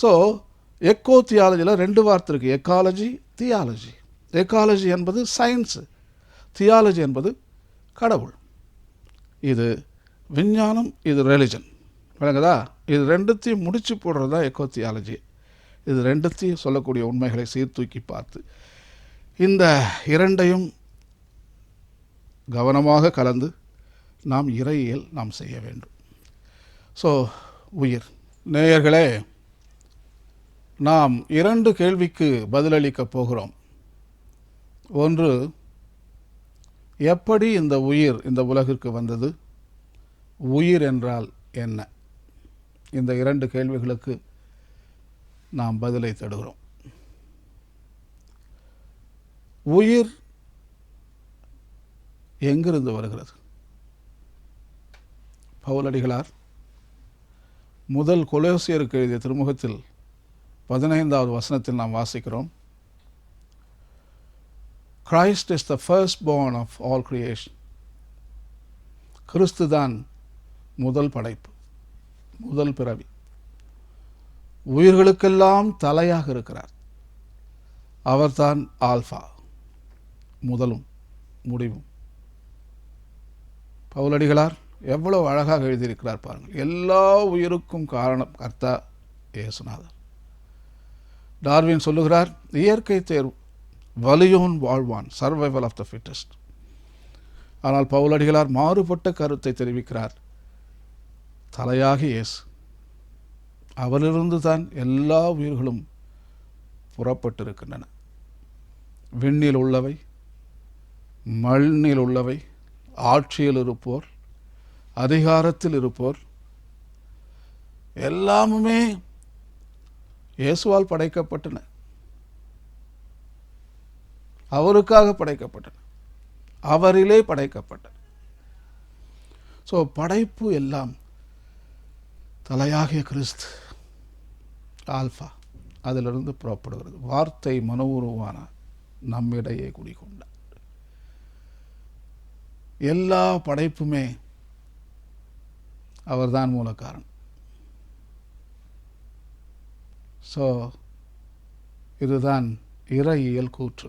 So echo தியாலஜியில் ரெண்டு வார்த்தை இருக்குது எக்காலஜி தியாலஜி எக்காலஜி என்பது சயின்ஸு தியாலஜி என்பது கடவுள். இது விஞ்ஞானம் இது ரெலிஜன் விளங்குதா? இது ரெண்டுத்தையும் முடிச்சு போடுறது தான் எக்கோ தியாலஜி இது ரெண்டுத்தையும் சொல்லக்கூடிய உண்மைகளை சீர்தூக்கி பார்த்து இந்த இரண்டையும் கவனமாக கலந்து நாம் இறையியல் நாம் செய்ய வேண்டும். ஸோ உயிர். நேயர்களே நாம் இரண்டு கேள்விக்கு பதிலளிக்கப் போகிறோம். ஒன்று எப்படி இந்த உயிர் இந்த உலகிற்கு வந்தது? உயிர் என்றால் என்ன? இந்த இரண்டு கேள்விகளுக்கு நாம் பதிலை தேடுகிறோம் உயிர் எங்கிருந்து வருகிறது? பவுலடிகளார் முதல் கொலோசியருக்கு எழுதிய திருமுகத்தில் பதினைந்தாவது வசனத்தில் நாம் வாசிக்கிறோம். Christ is the first born of all creation கிறிஸ்து தான் முதல் படைப்பு முதல் பிறவி. உயிர்களுக்கெல்லாம் தலையாக இருக்கிறார். அவர்தான் ஆல்ஃபா முதலும் முடிவும். பவுலடிகளார் எவ்வளவு அழகாக எழுதியிருக்கிறார் பாருங்கள். எல்லா உயிருக்கும் காரணம் கர்த்தா இயேசுநாதர். டார்வின் சொல்லுகிறார் இயற்கை தேர்வு வலியோன் வாழ்வான் சர்வைவல் ஆஃப் த ஃபிட்டஸ்ட் ஆனால் பவுலடிகளார் மாறுபட்ட கருத்தை தெரிவிக்கிறார். தலையாக இயேசு அவரிலிருந்து தான் எல்லா உயிர்களும் புறப்பட்டிருக்கின்றன. விண்ணில் உள்ளவை மண்ணில் உள்ளவை ஆட்சியில் இருப்போர் அதிகாரத்தில் இருப்போர் எல்லாமுமே இயேசுவால் படைக்கப்பட்டன. அவருக்காக படைக்கப்பட்டன. அவரிலே படைக்கப்பட்டன. ஸோ படைப்பு எல்லாம் தலையாகிய கிறிஸ்து ஆல்ஃபா அதிலிருந்து புறப்படுகிறது. வார்த்தை மனோருவான நம்மிடையே குடிகொண்டார். எல்லா படைப்புமே அவர்தான் மூல காரணம் ஸோ இதுதான் இறையியல் கூற்று